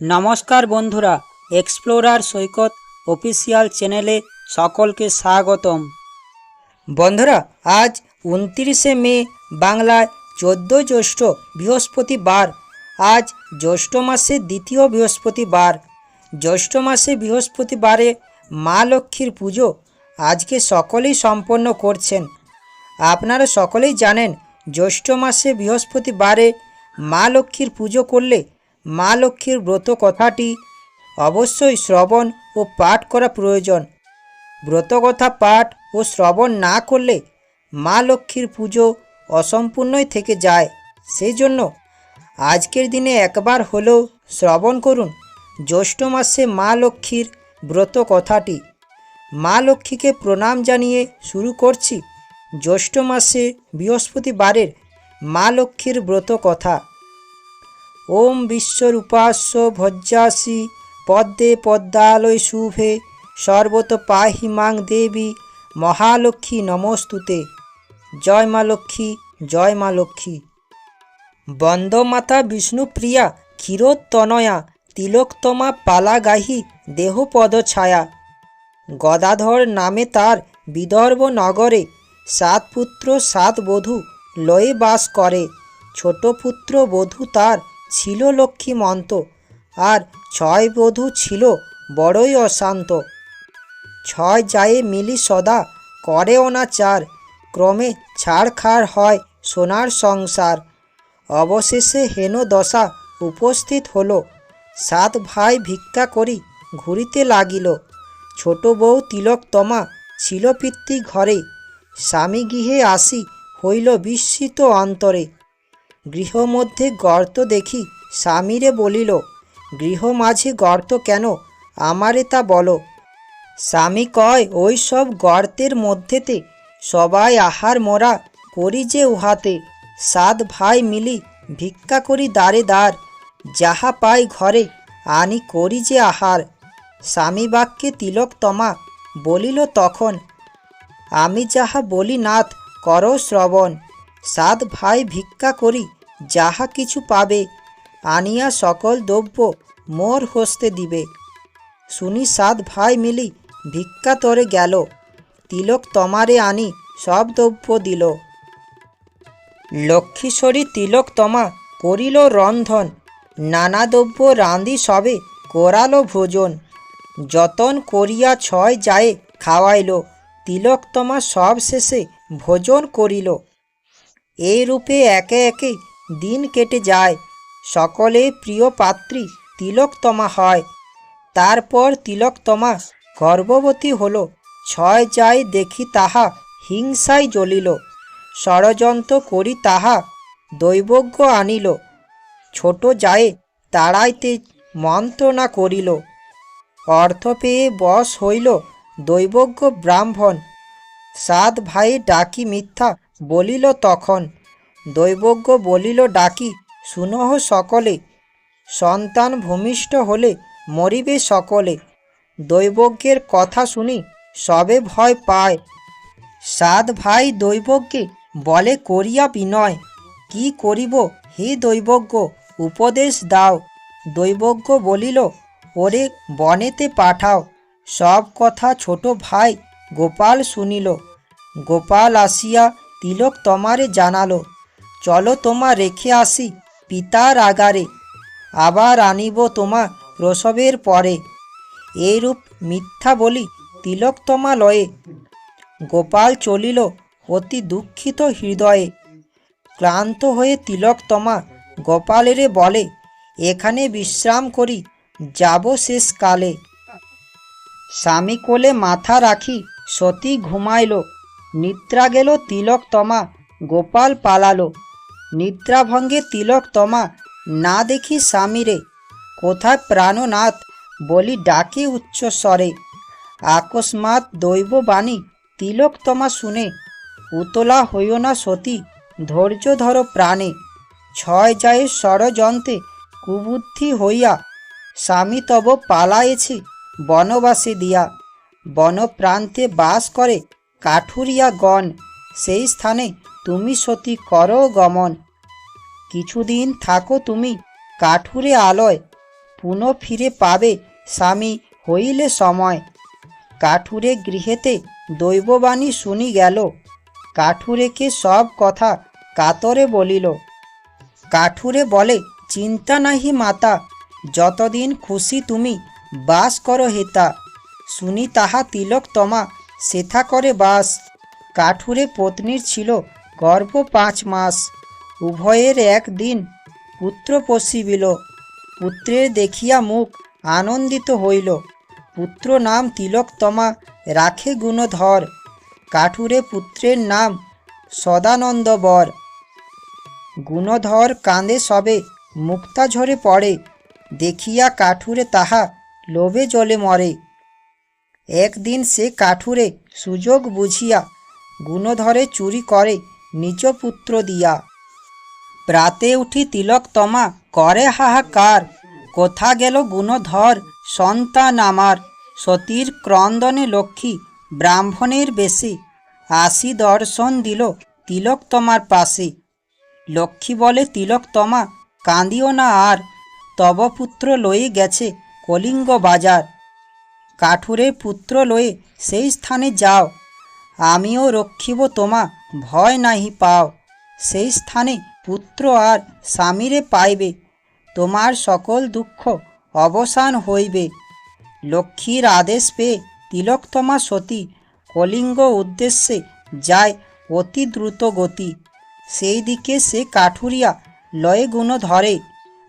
নমস্কার বন্ধুরা এক্সপ্লোরার সৈকত অফিসিয়াল চ্যানেলে সকলকে স্বাগতম। বন্ধুরা, আজ উনত্রিশে মে, বাংলায় চোদ্দ জ্যৈষ্ঠ বৃহস্পতিবার। আজ জ্যৈষ্ঠ মাসের দ্বিতীয় বৃহস্পতিবার। জ্যৈষ্ঠ মাসে বৃহস্পতিবারে মা লক্ষ্মীর পুজো আজকে সকলেই সম্পন্ন করছেন। আপনারা সকলেই জানেন, জ্যৈষ্ঠ মাসে বৃহস্পতিবারে মা লক্ষ্মীর পুজো করলে মা লক্ষ্মীর ব্রত কথাটি অবশ্যই শ্রবণ ও পাঠ করা প্রয়োজন। ব্রতকথা পাঠ ও শ্রবণ না করলে মা লক্ষ্মীর পুজো অসম্পূর্ণই থেকে যায়। সেই জন্য আজকের দিনে একবার হলেও শ্রবণ করুন জ্যৈষ্ঠ মাসে মা লক্ষ্মীর ব্রত কথাটি। মা লক্ষ্মীকে প্রণাম জানিয়ে শুরু করছি জ্যৈষ্ঠ মাসে বৃহস্পতিবারের মা লক্ষ্মীর ব্রত কথা। ওম বিশ্বরূপাস্য ভজ্জাসি পদ্মে পদ্মালয় শুভে, সর্বত পাহি মাং দেবী মহালক্ষ্মী নমস্তুতে। জয় মা লক্ষ্মী, জয় মা লক্ষ্মী। বন্দমাতা বিষ্ণুপ্রিয়া ক্ষীরোত্তনয়া তিলোকতমা পালাগাহি দেহপদ ছায়া। গদাধর নামে তার বিদর্ভ নগরে সাত পুত্র, সাত বধূ লয়ে বাস করে। ছোট পুত্র বধূ তার ছিল লক্ষ্মী মন্ত, আর ছয় বধূ ছিল বড়ই অশান্ত। ছয় যায়ে মিলি সদা করে অনাচার ক্রমে ছাড়খাড় হয় সোনার সংসার। অবশেষে হেন দশা উপস্থিত হলো, সাত ভাই ভিক্ষা করি ঘুরিতে লাগিল। ছোট বউ তিলকতমা ছিল পিতৃ ঘরে, স্বামী গৃহে আসি হইল বিস্মিত অন্তরে। গৃহমধ্যে গর্ত দেখি, স্বামীরে বলিল, গৃহ মাঝে গর্ত কেন? আমারে তা বলো। স্বামী কয়, ওই সব গর্তের মধ্যেতে সবাই আহার মোরা করি যে উহাতে। সাত ভাই মিলি ভিক্ষা করি দ্বারে দ্বার, যাহা পাই ঘরে আনি করি যে আহার। স্বামী বাক্যে তিলকতমা বলিল, তখন আমি যাহা বলি নাথ, করো শ্রবণ। সাত ভাই ভিক্ষা করি, যাহা কিছু পাবে, আনিয়া সকল দ্রব্য মোর হস্তে দিবে। শুনি সাত ভাই মিলি ভিক্ষা তরে গেল, তিলক তমারে আনি সব দ্রব্য দিল। লক্ষ্মীশ্বরী তিলক তমা করিল রন্ধন, নানা দ্রব্য রাঁধি সবে করালো ভোজন। যতন করিয়া ছয় যায় খাওয়াইল তিলকতমা সব শেষে ভোজন করিল। এই রূপে একে একে দিন কেটে যায়। সকলে প্রিয় পাত্রী তিলকতমা হয়। তারপর তিলকতমা গর্ভবতী হল। ছয় যায় দেখি তাহা হিংসায় জ্বলিল। ষড়যন্ত্র করি তাহা দৈবজ্ঞ আনিল। ছোট যায় তাড়াইতে মন্ত্রণা করিল। অর্থ পেয়ে বশ হইল দৈবজ্ঞ ব্রাহ্মণ। সাত ভাই ডাকি মিথ্যা বলিল, তখন? দৈবজ্ঞ বলিল, ডাকি, শুনহ সকলে। সন্তান ভূমিষ্ঠ হলে মরিবে সকলে। দৈবজ্ঞের কথা শুনি, সবে ভয় পায়। সাত ভাই দৈবজ্ঞে বলে, করিয়া বিনয়, কি করিব? হে দৈবজ্ঞ, উপদেশ দাও। দৈবজ্ঞ বলিল, ওরে, বনেতে পাঠাও। সব কথা ছোট ভাই গোপাল শুনিল। গোপাল আসিয়া তিলক তোমারে জানালো, চলো তোমা রেখে আসি পিতার আগারে, আবার আনিব তোমা প্রসবের পরে। এইরূপ মিথ্যা বলি তিলক তোমা লয়ে। গোপাল চলিল অতি দুঃখিত হৃদয়ে। ক্লান্ত হয়ে তিলকতমা গোপালেরে বলে, এখানে বিশ্রাম করি, যাব শেষকালে। স্বামী কোলে মাথা রাখি, সতী ঘুমাইল নিদ্রা গেল তিলকতমা গোপাল পালালো। নিদ্রাভঙ্গে তিলকতমা না দেখি স্বামীরে। কোথায় প্রাণনাথ বলি ডাকে উচ্চ স্বরে। আকস্মাৎ দৈববাণী তিলকতমা শুনে, উতলা হইও না সতী, ধৈর্য ধরো প্রাণে। ছয় যায় ষড়যন্ত্রে কুবুদ্ধি হইয়া, স্বামী তব পালায়েছে বনবাসী দিয়া। বনপ্রান্তে বাস করে কাঠুরিয়া গণ সেই স্থানে তুমি সতী করো গমন। কিছুদিন থাকো তুমি কাঠুরে আলয়, পুনঃ ফিরে পাবে স্বামী হইলে সময়। কাঠুরে গৃহেতে দৈববাণী শুনি গেল, কাঠুরেকে সব কথা কাতরে বলিল। কাঠুরে বলে, চিন্তা নাহি মাতা, যতদিন খুশি তুমি বাস করো হেতা। শুনি তাহা তিলক তমা সেথা করে বাস। কাঠুরে পত্নীর ছিল গর্ভ পাঁচ মাস। উভয়ের একদিন পুত্র পশিবিল। পুত্রের দেখিয়া মুখ আনন্দিত হইল। পুত্র নাম তিলকতমা, রাখে গুণধর। কাঠুরে পুত্রের নাম সদানন্দ বর গুণধর কাঁদে সবে মুক্তা ঝরে পড়ে। দেখিয়া কাঠুরে তাহা লোভে জলে মরে। একদিন সে কাঠুরে সুযোগ বুঝিয়া গুণধরে চুরি করে নিজ পুত্র দিয়া। প্রাতে উঠি তিলক তমা, করে হাহাকার, কোথা গেল গুণধর, সন্তান আমার? সতীর ক্রন্দনে লক্ষ্মী, ব্রাহ্মণের বেশি। আসি দর্শন দিল তিলক তমার পাশে। লক্ষ্মী বলে, তিলক তমা, কাঁদিও না আর। তব পুত্র লয়ে গেছে কলিঙ্গ বাজার। কাঠুরের পুত্র লয়ে সেই স্থানে যাও। আমিও রক্ষিব তোমা, ভয় নাহি পাও। সেই স্থানে পুত্র আর স্বামীরে পাইবে। তোমার সকল দুঃখ অবসান হইবে। লক্ষ্মীর আদেশ পেয়ে তিলকতমা সতী কলিঙ্গ উদ্দেশ্যে যায় অতি দ্রুত গতি। সেই দিকে সে কাঠুরিয়া লয়ে গুণ ধরে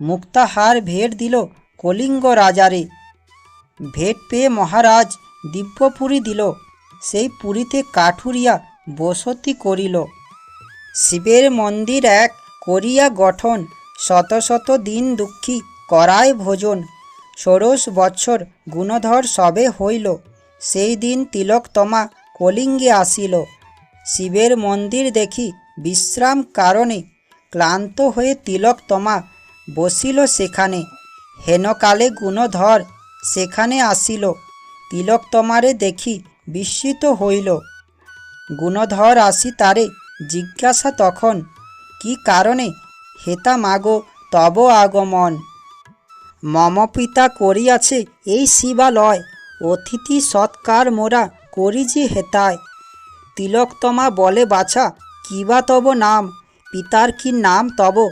মুক্তাহার ভেট দিল কলিঙ্গ রাজারে। ভেট পেয়ে মহারাজ দিব্যপুরী দিল। সেই পুরীতে কাঠুরিয়া বসতি করিল। শিবের মন্দির এক করিয়া গঠন, শত শত দিন দুঃখী করায় ভোজন। ষোড়শ বৎসর গুণধর সবে হইল। সেই দিন তিলকতমা কলিঙ্গে আসিল। শিবের মন্দির দেখি বিশ্রাম কারণে ক্লান্ত হয়ে তিলকতমা বসিল সেখানে। হেনকালে গুণধর সেখানে আসিল। তিলকতমারে দেখি বিস্মিত হইল। গুণধর আসি তারে জিজ্ঞাসা তখন, কি কারণে? হেতা মাগো, তব আগমন। মম পিতা করিয়াছে এই শিবালয়, অতিথি সৎকার মোরা করি যে হেতায়। তিলকতমা বলে, বাছা কিবা তব নাম? পিতার কি নাম তব?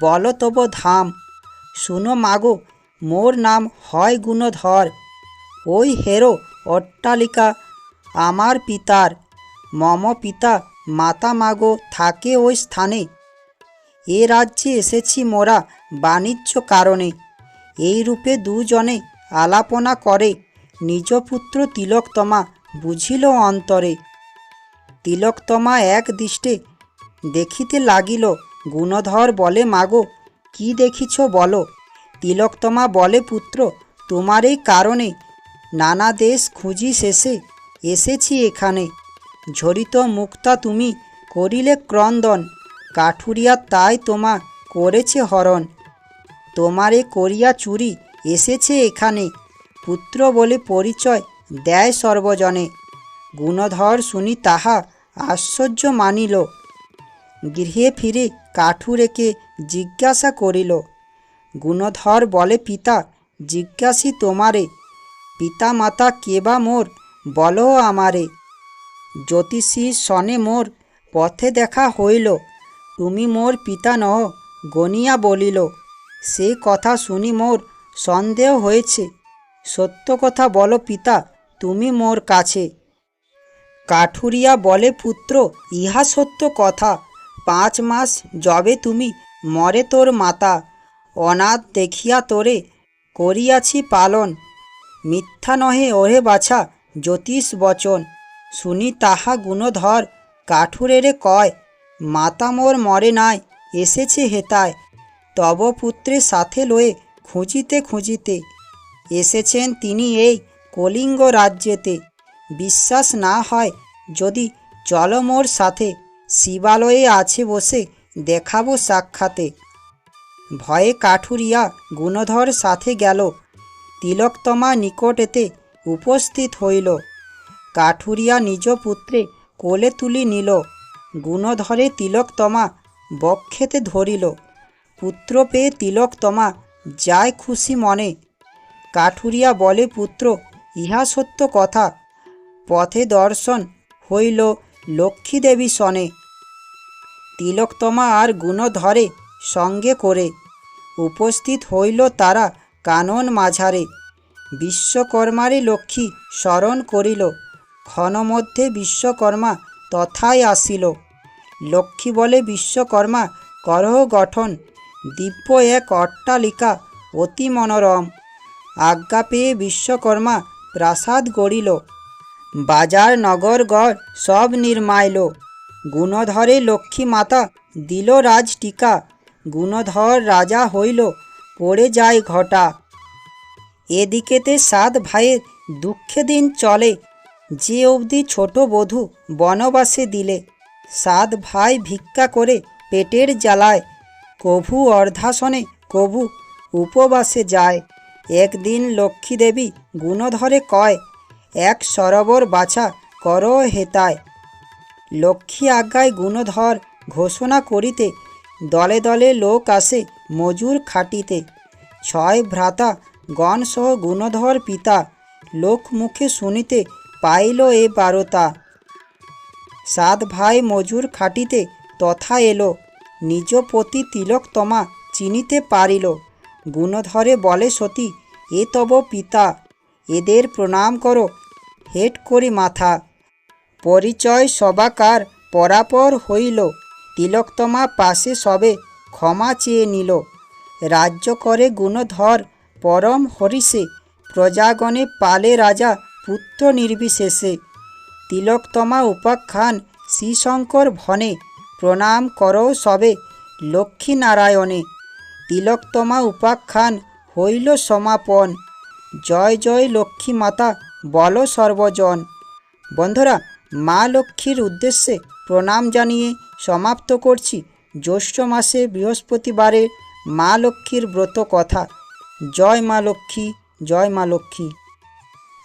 বল তব ধাম। শুনো মাগো মোর নাম হয় গুণধর। ওই হেরো অট্টালিকা আমার পিতার। মম পিতা মাতা মাগো থাকে ওই স্থানে। এ রাজ্যে এসেছি মোরা বাণিজ্য কারণে। এই রূপে দুজনে আলাপনা করে। নিজ পুত্র তিলকতমা বুঝিল অন্তরে। তিলকতমা এক দৃষ্টে দেখিতে লাগিল, গুণধর বলে, মাগো, কি দেখিছ বলো? তিলকতমা বলে, পুত্র, তোমার এই কারণে নানা দেশ খুঁজি শেষে এসেছি এখানে। ঝরিত মুক্তা তুমি করিলে ক্রন্দন, কাঠুরিয়া তাই তোমা করেছে হরণ। তোমারে করিয়া চুরি এসেছে এখানে। পুত্র বলে পরিচয় দেয় সর্বজনে। গুণধর শুনি তাহা আশ্চর্য মানিল। গৃহে ফিরে কাঠুরেকে জিজ্ঞাসা করিল গুণধর বলে পিতা, জিজ্ঞাসি তোমারে পিতা মাতা কে বা মোর, বলো আমারে। জ্যোতিষী সনে মোর পথে দেখা হইল, তুমি মোর পিতা নহ গনিয়া বলিল, সে কথা শুনি মোর সন্দেহ হয়েছে। সত্য কথা বলো পিতা, তুমি মোর কাছে। কাঠুরিয়া বলে পুত্র, ইহা সত্য কথা, পাঁচ মাস যবে তুমি মরে তোর মাতা। অনাথ দেখিয়া তোরে করিয়াছি পালন। মিথ্যা নহে ওহে বাছা, জ্যোতিষ বচন। শুনি তাহা গুণধর, কাঠুরেরে কয়, মাতা মোর মরে নাই, এসেছে হেতায়। তব পুত্রের সাথে লয়ে খুঁজিতে খুঁজিতে, এসেছেন তিনি এই কলিঙ্গ রাজ্যেতে। বিশ্বাস না হয় যদি চল মোর সাথে, শিবালয়ে আছে বসে দেখাবো সাক্ষাতে। ভয়ে কাঠুরিয়া গুণধর সাথে গেল। তিলকতমা নিকটেতে উপস্থিত হইল। কাঠুরিয়া নিজ পুত্রে কোলে তুলি নিল। গুণধরে তিলকতমা বক্ষেতে ধরিল। পুত্র পেয়ে তিলকতমা যায় খুশি মনে। কাঠুরিয়া বলে, পুত্র, ইহা সত্য কথা। পথে দর্শন হইল লক্ষ্মী দেবী সনে। তিলকতমা আর গুণ ধরে সঙ্গে করে। উপস্থিত হইল তারা কানন মাঝারে। বিশ্বকর্মারে লক্ষ্মী স্মরণ করিল। ক্ষণমধ্যে বিশ্বকর্মা তথায় আসিল। লক্ষ্মী বলে, বিশ্বকর্মা, করহ গঠন। দিব্য এক অট্টালিকা অতি মনোরম। আজ্ঞা পেয়ে বিশ্বকর্মা প্রাসাদ গড়িল। বাজার, নগর, গড় সব নির্মাইল। গুণধরে লক্ষ্মী মাতা দিল রাজ টিকা। গুণধর রাজা হইল, পড়ে যায় ঘটা। এদিকেতে সাত ভাইয়ের দুঃখে দিন চলে, যে অবধি ছোট বধূ বনবাসে দিলে। সাত ভাই ভিক্ষা করে পেটের জ্বালায়, কভু অর্ধাসনে কভু উপবাসে যায়। একদিন লক্ষ্মী দেবী গুণধরে কয়, এক সরোবর বাছা কর হেতায়। লক্ষ্মী আজ্ঞায় গুণধর ঘোষণা করিতে দলে দলে লোক আসে মজুর খাটিতে। ছয় ভ্রাতা গণসহ গুণধর পিতা, লোক মুখে শুনিতে পাইল এ বারতা। সাত ভাই মজুর খাটিতে তথা এলো, নিজ পতি তিলকতমা চিনিতে পারিল। গুণধরে বলে, সতী, এ তব পিতা, এদের প্রণাম করো, হেট করি মাথা। পরিচয় সবাকার পরাপর হইল। তিলকতমা পাশে সবে ক্ষমা চেয়ে নিল। রাজ্য করে গুণধর, পরম হরিষে, প্রজাগণে পালে রাজা পুত্র নির্বিশেষে। তিলকতমা উপাখ্যান শ্রীশঙ্কর ভনে, প্রণাম করো সবে লক্ষ্মীনারায়ণে। তিলকতমা উপাখ্যান হইল সমাপন। জয় জয় লক্ষ্মী মাতা বল সর্বজন। বন্ধুরা, মা লক্ষ্মীর উদ্দেশ্যে প্রণাম জানিয়ে সমাপ্ত করছি। জ্যৈষ্ঠ মাসে বৃহস্পতিবারে মা লক্ষ্মীর ব্রত কথা। জয় মা লক্ষ্মী, জয় মা লক্ষ্মী।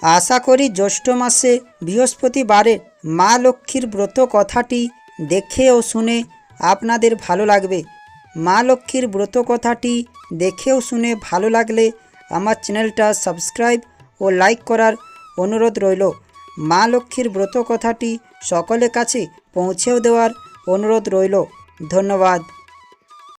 আশা করি জ্যৈষ্ঠ মাসে বৃহস্পতিবারে মা লক্ষ্মীর ব্রত কথাটি দেখে ও শুনে আপনাদের ভালো লাগবে। মা লক্ষ্মীর ব্রত কথাটি দেখেও শুনে ভালো লাগলে আমার চ্যানেলটা সাবস্ক্রাইব ও লাইক করার অনুরোধ রইল। মা লক্ষ্মীর ব্রত কথাটি সকলের কাছে পৌঁছেও দেওয়ার অনুরোধ রইল। ধন্যবাদ।